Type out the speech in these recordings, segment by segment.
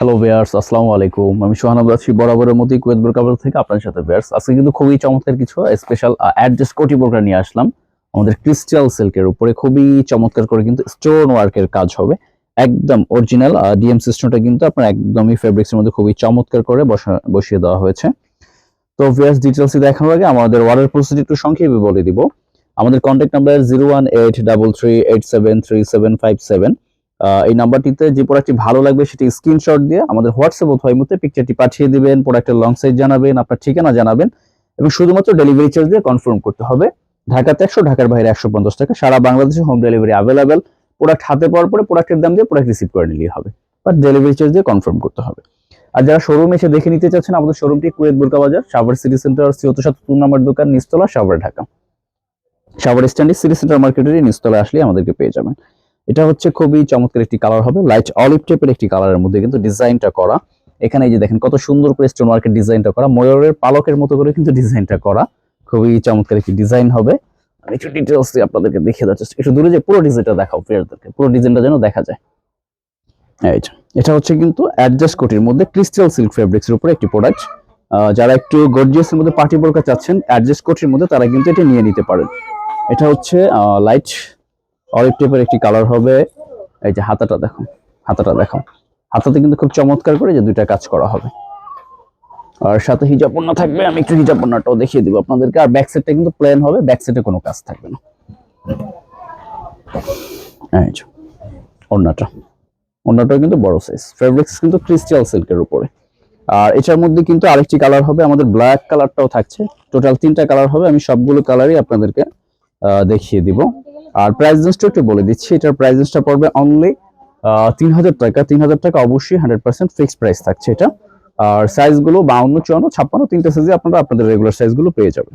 Hello Beers আসসালামু আলাইকুম। আমি সোহানাব আছি বরাবরের মতোই কুয়েত বোরকাবল থেকে আপনার সাথে বেয়ার্স আজকে কিন্তু খুবই চমৎকার কিছু স্পেশাল অ্যাডজাস্ট কোটি বোরকা নিয়ে আসলাম। আমাদের ক্রিস্টাল সিল্কের উপরে খুবই চমৎকার করে কিন্তু স্টোন ওয়ার্কের কাজ হবে। একদম অরিজিনাল ডিএম সিস্টেমটা কিন্তু আপনার একদমই ফেব্রিক্সের মধ্যে খুবই চমৎকার করে বসা- বসিয়ে দেওয়া হয়েছে। তো ভিয়ার্স ডিটেলস দেখানোর আগে আমাদের অর্ডার প্রসিডিউর একটু সংক্ষেপে বলে দিব। আমাদের contact number zero one eight double three eight seven three seven five seven এই নাম্বারটিতে যে প্রোডাক্টটি ভালো লাগবে সেটি স্ক্রিনশট দিয়ে আমাদের হোয়াটসঅ্যাপ অথবা ইমোতে পিকচারটি পাঠিয়ে দিবেন প্রোডাক্টের লং সাইজ জানাবেন, আপনার ঠিকানা জানাবেন এবং শুধুমাত্র ডেলিভারি চার্জ দিয়ে কনফার্ম করতে হবে। ঢাকাতে একশো, ঢাকার বাইরে একশো পঞ্চাশ টাকা। সারা বাংলাদেশে হোম ডেলিভারি অ্যাভেলেবেল প্রোডাক্ট হাতে পাওয়ার পরে প্রোডাক্টের দাম দিয়ে প্রোডাক্ট রিসিভ করে নিলেই হবে। বাট ডেলিভারি চার্জ দিয়ে কনফার্ম করতে হবে। আর যারা শোরুম এসে দেখে নিতে চাচ্ছেন, আমাদের শোরুমটি কুয়েত বুরকা বাজার, সাভার সিটি সেন্টার চৌদ্দ সাতাত্তর নম্বর দোকান নিস্তলা সাভার, ঢাকা। সাভার স্ট্যান্ডে সিটি সেন্টার মার্কেটের নিস্তলা আসলে আমাদেরকে পেয়ে যাবেন। এটা হচ্ছে খুবই চমৎকার একটি কালার হবে। লাইট অলিভ টাইপের একটি কালারের মধ্যে কিন্তু ডিজাইনটা করা। এখানে এই যে দেখেন কত সুন্দর করে স্টোন ওয়ার্কের ডিজাইনটা করা। ময়ূরের পালকের মতো করে কিন্তু ডিজাইনটা করা। খুবই চমৎকার একটি ডিজাইন হবে। আমি একটু ডিটেলস আপনাদেরকে দেখিয়ে দেওয়ার চেষ্টা একটু দূরে যে পুরো ডিজাইনটা দেখাও প্লেয়ারদেরকে। পুরো ডিজাইনটা যেন দেখা যায়। এটা হচ্ছে কিন্তু অ্যাডজাস্ট কোটির মধ্যে ক্রিস্টাল সিল্ক ফেব্রিক্সের উপরে একটি প্রোডাক্ট যারা একটু গর্জিয়াস এর মধ্যে পার্টি বোরকা চাচ্ছেন অ্যাডজাস্ট কোটির মধ্যে তারা কিন্তু এটা নিয়ে নিতে পারেন। এটা হচ্ছে লাইট অলিভ টাইপের একটি কালার হবে। এই যে হাতাটা দেখো হাতাটা দেখো। হাতাতে কিন্তু খুব চমৎকার করে যে দুইটা কাজ করা হবে। আর সাথে হিজাব থাকবে, আমি একটু হিজাব দেখিয়ে দিব আপনাদেরকে। আর ব্যাক সাইডটা কিন্তু প্লেন হবে ব্যাক সাইডে কোনো কাজ থাকবে না। ওড়নাটা। ওড়নাটাও কিন্তু বড় সাইজ ফেব্রিক্স কিন্তু ক্রিস্টাল সিল্কের উপরে। আর এটার মধ্যে কিন্তু আরেকটি কালার হবে, আমাদের ব্ল্যাক কালারটাও থাকছে। টোটাল তিনটা কালার হবে, আমি সবগুলো কালারই আপনাদেরকে দেখিয়ে দিব। আর প্রাইস রেঞ্জটা একটু বলে দিচ্ছি, এটার প্রাইস রেঞ্জটা পড়বে অনলি তিন হাজার টাকা, তিন হাজার টাকা অবশ্যই হান্ড্রেড পার্সেন্ট ফিক্সড প্রাইস থাকছে এটা। আর সাইজগুলো বাউন্ন, চুয়ান্ন, ছাপ্পান্ন, তিনটা সাইজে আপনারা আপনাদের রেগুলার সাইজগুলো পেয়ে যাবেন।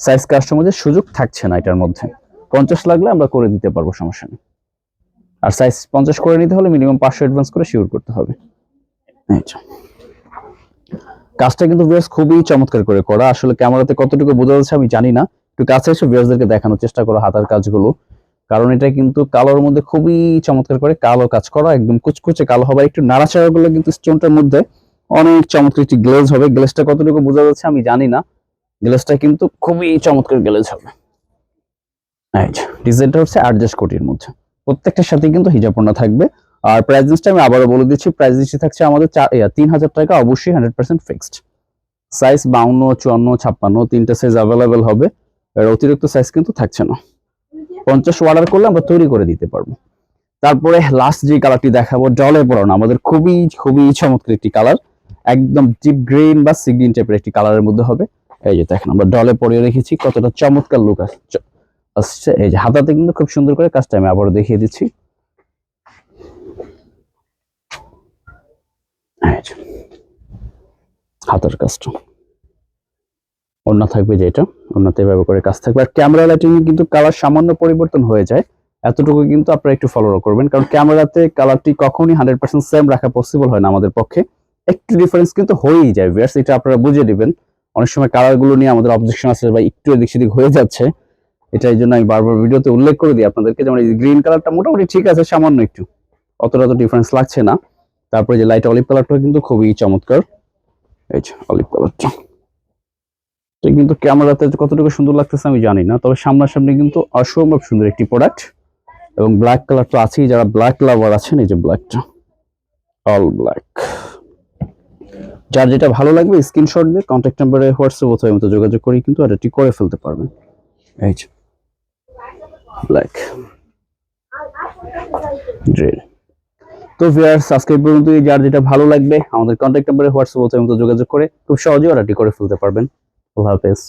সাইজ কাস্টমাইজের সুযোগ থাকছে না এটার মধ্যে। পঞ্চাশ লাগলে আমরা করে দিতে পারব, সমস্যা নেই। আর সাইজ পঞ্চাশ করে নিতে হলে মিনিমাম পাঁচশো অ্যাডভান্স করে শিওর করতে হবে। কাজটা কিন্তু বেশ খুবই চমৎকার করে করা। আসলে ক্যামেরাতে কতটুকু বোঝা যাচ্ছে আমি জানি না। একটু কাছে এসে ভিউয়ার্সদেরকে দেখানোর চেষ্টা করো হাতার কাজগুলো। কারণ এটা কিন্তু কালোর মধ্যে খুবই চমৎকার করে কালো কাজ করা, একদম কুচকুচে কালো হবে। একটু নাড়াচাড়া গুলো কিন্তু স্টোনটার মধ্যে অনেক চমৎকার একটি গ্লেজ হবে। গ্লেজটা কতটুকু বোঝা যাচ্ছে আমি জানি না। গ্লেজটা কিন্তু খুবই চমৎকার গ্লেজ হবে। ডিজাইনটা হচ্ছে অ্যাডজাস্ট কোটির মধ্যে। প্রত্যেকটার সাথে কিন্তু হিজাবপন্না থাকবে। আর প্রাইস লিস্টটা আমি আবারও বলে দিচ্ছি প্রাইস লিস্টে থাকছে আমাদের তিন হাজার টাকা, অবশ্যই হান্ড্রেড পার্সেন্ট ফিক্সড সাইজ বাউন্ন, চুয়ান্ন, ছাপ্পান্ন, তিনটা সাইজ অ্যাভেলেবেল হবে। অতিরিক্ত সাইজ কিন্তু থাকছে না। পঞ্চাশ অর্ডার করলে আমরা তৈরি করে দিতে পারব। তারপরে লাস্ট যে কালারটি দেখাবো ডলে পড়ানো। আমাদের খুবই খুবই চমৎকার একটি কালার একদম ডিপ গ্রিন বা সিগ্রিন টাইপের একটি কালারের মধ্যে হবে। এই যে দেখেন, আমরা ডলে পরিয়ে রেখেছি। কতটা চমৎকার লুক আসছে। এই যে হাতাতে কিন্তু খুব সুন্দর করে কাজটা আমি আবারও দেখিয়ে দিচ্ছি। হাতের কাজটা। ওড়না থাকবে যেটা ওড়নাতে এভাবে করে কাজ থাকবে। আর ক্যামেরা লাইটিং এ কিন্তু কালার সামান্য পরিবর্তন হয়ে যায়। এতটুকু কিন্তু আপনারা একটু ফলো করবেন। কারণ ক্যামেরাতে কালারটি কখনই হান্ড্রেড পার্সেন্ট সেম রাখা পসিবল হয় না আমাদের পক্ষে। একটু ডিফারেন্স কিন্তু হয়েই যায় ভিউয়ার্স এটা আপনারা বুঝে নেবেন। অনেক সময় কালারগুলো নিয়ে আমাদের অবজেকশন আছে বা একটু এদিক সেদিক হয়ে যাচ্ছে। এটা এই জন্য আমি বারবার ভিডিওতে উল্লেখ করে দিই আপনাদেরকে যেমন এই গ্রিন কালারটা মোটামুটি ঠিক আছে, সামান্য একটু। অতটা তো ডিফারেন্স লাগছে না। তারপরে যে লাইট অলিভ কালারটা কিন্তু খুবই চমৎকার। এই অলিভ কালারটা এটা কিন্তু ক্যামেরাতে কতটুকু সুন্দর লাগতেছে আমি জানি না, তবে সামনাসামনি কিন্তু অসম্ভব সুন্দর একটি প্রোডাক্ট এবং ব্ল্যাক কালার তো আছেই, যারা ব্ল্যাক লাভার আছেন, এই যে ব্ল্যাকটা অল ব্ল্যাক যার যেটা ভালো লাগবে স্ক্রিনশট দিয়ে কন্ট্যাক্ট নাম্বারে হোয়াটসঅ্যাপ অথবা মতো যোগাযোগ করে কিন্তু এটি করে ফেলতে পারবেন। এই যে ব্ল্যাক ড্রিল তো ভিউয়ার্স আজকে এই পর্যন্ত যার যেটা ভালো লাগবে, আমাদের কন্ট্যাক্ট নাম্বারে হোয়াটসঅ্যাপ অথবা মতো যোগাযোগ করে খুব সহজে অর্ডারটি করে ফেলতে পারবেন। আল্লাহ হাফেজ